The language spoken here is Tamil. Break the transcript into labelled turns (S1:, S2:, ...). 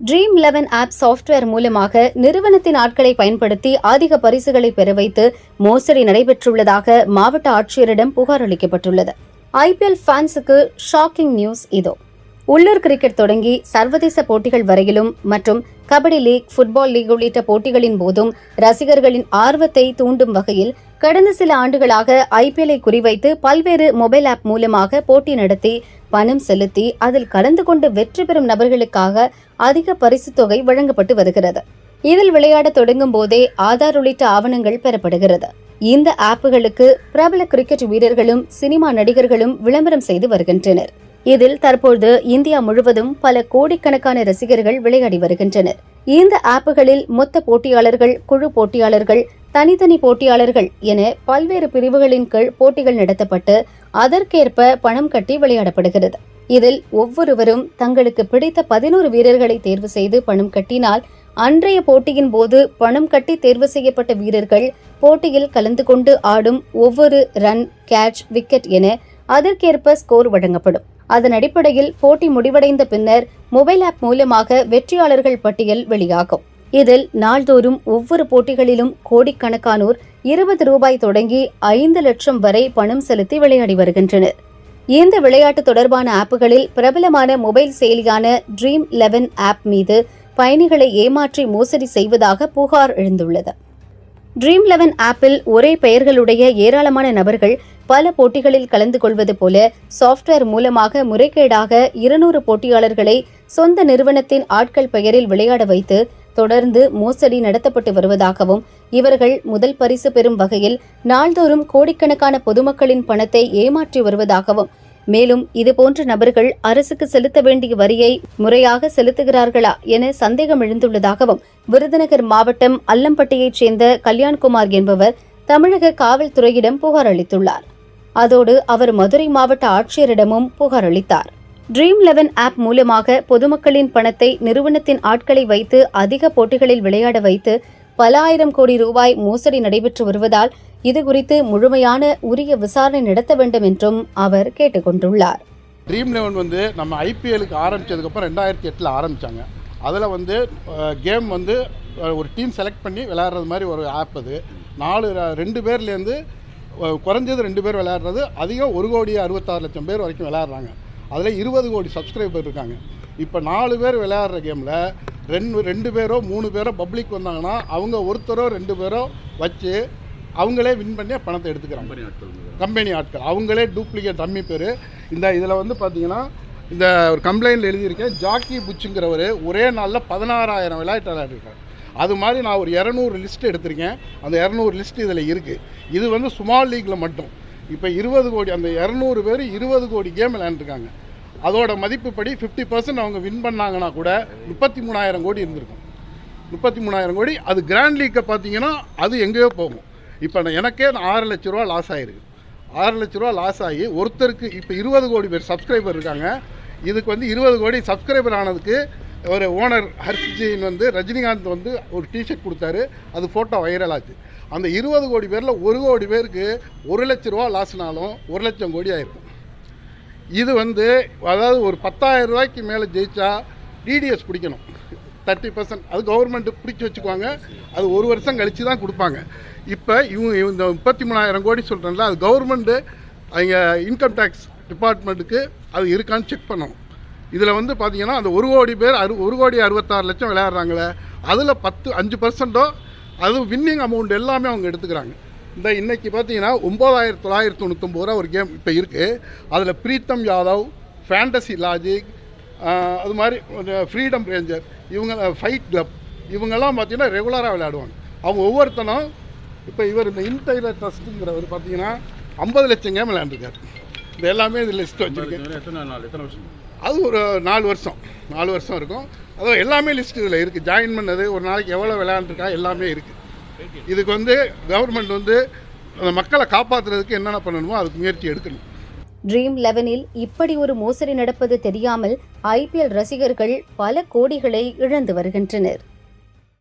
S1: ட்ரீம் லெவன் ஆப் சாஃப்ட்வேர் மூலமாக நிறுவனத்தின் ஆட்களை பயன்படுத்தி அதிக பரிசுகளை பெற வைத்து மோசடி நடைபெற்றுள்ளதாக மாவட்ட ஆட்சியரிடம் புகார் அளிக்கப்பட்டுள்ளது. ஐபிஎல் ஃபேன்ஸுக்கு ஷாக்கிங் நியூஸ் இதோ. உள்ளூர் கிரிக்கெட் தொடங்கி சர்வதேச போட்டிகள் வரையிலும் மற்றும் கபடி லீக் ஃபுட்பால் லீக் உள்ளிட்ட போட்டிகளின் போதும் ரசிகர்களின் ஆர்வத்தை தூண்டும் வகையில் கடந்த சில ஆண்டுகளாக ஐபிஎல்லை குறிவைத்து பல்வேறு மொபைல் ஆப் மூலமாக போட்டி நடத்தி பணம் செலுத்தி அதில் கலந்து கொண்டு வெற்றி பெறும் நபர்களுக்காக அதிக பரிசுத் தொகை வழங்கப்பட்டு வருகிறது. இதில் விளையாட தொடங்கும் போதே ஆதார் உள்ளிட்ட ஆவணங்கள் பெறப்படுகிறது. இந்த ஆப்புகளுக்கு பிரபல கிரிக்கெட் வீரர்களும் சினிமா நடிகர்களும் விளம்பரம் செய்து வருகின்றனர். இதில் தற்போது இந்தியா முழுவதும் பல கோடிக்கணக்கான ரசிகர்கள் விளையாடி வருகின்றனர். இந்த ஆப்புகளில் மொத்த போட்டியாளர்கள் குழு போட்டியாளர்கள் தனித்தனி போட்டியாளர்கள் என பல்வேறு பிரிவுகளின் கீழ் போட்டிகள் நடத்தப்பட்டு அதற்கேற்ப பணம் கட்டி விளையாடப்படுகிறது. இதில் ஒவ்வொருவரும் தங்களுக்கு பிடித்த பதினோரு வீரர்களை தேர்வு செய்து பணம் கட்டினால் அன்றைய போட்டியின் போது பணம் கட்டி தேர்வு செய்யப்பட்ட வீரர்கள் போட்டியில் கலந்து கொண்டு ஆடும் ஒவ்வொரு ரன் கேட்ச் விக்கெட் என அதற்கேற்ப ஸ்கோர் வழங்கப்படும். அதன் அடிப்படையில் போட்டி முடிவடைந்த பின்னர் மொபைல் ஆப் மூலமாக வெற்றியாளர்கள் பட்டியல் வெளியாகும். இதில் நாள்தோறும் ஒவ்வொரு போட்டிகளிலும் கோடிக்கணக்கானோர் இருபது ரூபாய் தொடங்கி ஐந்து லட்சம் வரை பணம் செலுத்தி விளையாடி வருகின்றனர். இந்த விளையாட்டு தொடர்பான ஆப்புகளில் பிரபலமான மொபைல் செயலியான ட்ரீம் லெவன் ஆப் மீது பயணிகளை ஏமாற்றி மோசடி செய்வதாக புகார் எழுந்துள்ளது. ட்ரீம் லெவன் ஆப்பில் ஒரே பெயர்களுடைய ஏராளமான நபர்கள் பல போட்டிகளில் கலந்து கொள்வது போல சாஃப்ட்வேர் மூலமாக முறைகேடாக இருநூறு போட்டியாளர்களை சொந்த நிறுவனத்தின் ஆட்கள் பெயரில் விளையாட வைத்து தொடர்ந்து மோசடி நடத்தப்பட்டு வருவதாகவும் இவர்கள் முதல் பரிசு பெறும் வகையில் நாள்தோறும் கோடிக்கணக்கான பொதுமக்களின் பணத்தை ஏமாற்றி வருவதாகவும் மேலும் இதுபோன்ற நபர்கள் அரசுக்கு செலுத்த வேண்டிய வரியை முறையாக செலுத்துகிறார்களா என சந்தேகம் எழுந்துள்ளதாகவும் விருதுநகர் மாவட்டம் அல்லம்பட்டியைச் சேர்ந்த கல்யாண்குமார் என்பவர் தமிழக காவல்துறையிடம் புகார் அளித்துள்ளார். அதோடு அவர் மதுரை மாவட்ட ஆட்சியரிடமும் புகார் அளித்தார். ட்ரீம் லெவன் ஆப் மூலமாக பொதுமக்களின் பணத்தை நிறுவனத்தின் ஆட்களை வைத்து அதிக போட்டிகளில் விளையாட வைத்து பல ஆயிரம் கோடி ரூபாய் மோசடி நடைபெற்று வருவதால் இது குறித்து முழுமையான உரிய விசாரணை நடத்த வேண்டும் என்றும் அவர் கேட்டுக்கொண்டுள்ளார்
S2: ட்ரீம் லெவன் வந்து நம்ம ஐபிஎலுக்கு ஆரம்பித்ததுக்கப்புறம் ரெண்டாயிரத்தி எட்டில் ஆரம்பித்தாங்க அதில் வந்து கேம் வந்து ஒரு டீம் செலக்ட் பண்ணி விளையாடுறது மாதிரி ஒரு ஆப் அது. நாலு ரெண்டு பேர்லேருந்து குறைஞ்சது ரெண்டு பேர் விளையாடுறது அதிகம் ஒரு கோடி அறுபத்தாறு லட்சம் பேர் வரைக்கும் விளையாடுறாங்க. அதில் இருபது கோடி சப்ஸ்கிரைபர் இருக்காங்க. இப்போ நாலு பேர் விளையாடுற கேமில் ரெண்டு ரெண்டு பேரோ மூணு பேரோ பப்ளிக் வந்தாங்கன்னா அவங்க ஒருத்தரோ ரெண்டு பேரோ வச்சு அவங்களே வின் பண்ணி பணத்தை எடுத்துக்கிறாங்க. கம்பெனி ஆட்கள் அவங்களே டூப்ளிகேட் டம்மி பேர். இந்த இதில் வந்து பார்த்தீங்கன்னா இந்த ஒரு கம்ப்ளைண்ட்டில் எழுதியிருக்கேன். ஜாக்கி புச்சுங்கிறவர் ஒரே நாளில் பதினாறாயிரம் விளையாட்டு விளையாடிருக்கார். அது மாதிரி நான் ஒரு இரநூறு லிஸ்ட் எடுத்திருக்கேன். அந்த இரநூறு லிஸ்ட் இதில் இருக்குது இது வந்து ஸ்மால் லீக்கில் மட்டும். இப்போ இருபது கோடி அந்த இரநூறு பேர் இருபது கோடி கேம் விளையாண்டுருக்காங்க. அதோட மதிப்புப்படி ஃபிஃப்டி பர்சன்ட் அவங்க வின் பண்ணாங்கன்னா கூட முப்பத்தி மூணாயிரம் கோடி இருந்திருக்கும். முப்பத்தி மூணாயிரம் கோடி. அது கிராண்ட் லீக்கை பார்த்தீங்கன்னா அது எங்கேயோ போகும். இப்போ நான் எனக்கே ஆறு லட்ச ரூபா லாஸ் ஆகிருக்கு ஆறு லட்ச ரூபா லாஸ் ஆகி ஒருத்தருக்கு இப்போ இருபது கோடி பேர் சப்ஸ்கிரைபர் இருக்காங்க. இதுக்கு வந்து இருபது கோடி சப்ஸ்கிரைபர் ஆனதுக்கு ஒரு ஓனர் ஹர்ஷிஜின் வந்து ரஜினிகாந்த் வந்து ஒரு டிஷர்ட் கொடுத்தாரு. அது ஃபோட்டோ வைரல் ஆச்சு. அந்த இருபது கோடி பேரில் ஒரு கோடி பேருக்கு ஒரு லட்ச ரூபா லாஸ்னாலும் ஒரு லட்சம் கோடி ஆயிருக்கும் இது வந்து அதாவது ஒரு பத்தாயிரம் ரூபாய்க்கு மேலே ஜெயிச்சா டிடிஎஸ் பிடிக்கணும். தேர்ட்டி பர்சன்ட் அது கவர்மெண்ட்டு பிடிச்சி வச்சுக்குவாங்க. அது ஒரு வருஷம் கழித்து தான் கொடுப்பாங்க. இப்போ இவங்க இந்த முப்பத்தி மூணாயிரம் கோடி சொல்கிறேன்ல அது கவர்மெண்ட்டு அவங்க இன்கம் டேக்ஸ் டிபார்ட்மெண்ட்டுக்கு அது இருக்கான்னு செக் பண்ணணும். இதில் வந்து பார்த்தீங்கன்னா அந்த ஒரு கோடி பேர் அறு ஒரு கோடி அறுபத்தாறு லட்சம் விளையாடுறாங்களே அதில் பத்து அஞ்சு பர்சன்ட்டோ அது வின்னிங் அமௌண்ட் எல்லாமே அவங்க எடுத்துக்கிறாங்க. இந்த இன்றைக்கி பார்த்தீங்கன்னா ஒம்பதாயிரத்தி தொள்ளாயிரத்தி தொண்ணூற்றொம்பது ரூபா ஒரு கேம் இப்போ இருக்குது அதில் பிரீத்தம் யாதவ் ஃபேண்டசி லாஜிக் அது மாதிரி ஃப்ரீடம் ரேஞ்சர் இவங்க ஃபைட் கிளப் இவங்கெல்லாம் பார்த்தீங்கன்னா ரெகுலராக விளையாடுவாங்க. அவங்க ஒவ்வொருத்தனும் இப்போ இவர் இந்த இன்டைலர் ட்ரஸ்ட்டுங்கிறவர் பார்த்தீங்கன்னா ஐம்பது லட்சம் கேம் விளையாண்டுருக்காரு. இது எல்லாமே இது லிஸ்ட் வச்சுருக்கேன் அது ஒரு நாலு வருஷம் நாலு வருஷம் இருக்கும். அதுவும் எல்லாமே லிஸ்ட் இதில் இருக்குது ஜாயின் பண்ணது ஒரு நாளைக்கு எவ்வளோ விளையாண்டுருக்கா எல்லாமே இருக்குது இதுக்கு வந்து கவர்மெண்ட் வந்து அந்த மக்களை காப்பாற்றுறதுக்கு என்னென்ன பண்ணணுமோ அதுக்கு முயற்சி எடுக்கணும்.
S1: ட்ரீம் லெவனில் இப்படி ஒரு மோசடி நடப்பது தெரியாமல் ஐபிஎல் ரசிகர்கள் பல கோடிகளை இழந்து வருகின்றனர்.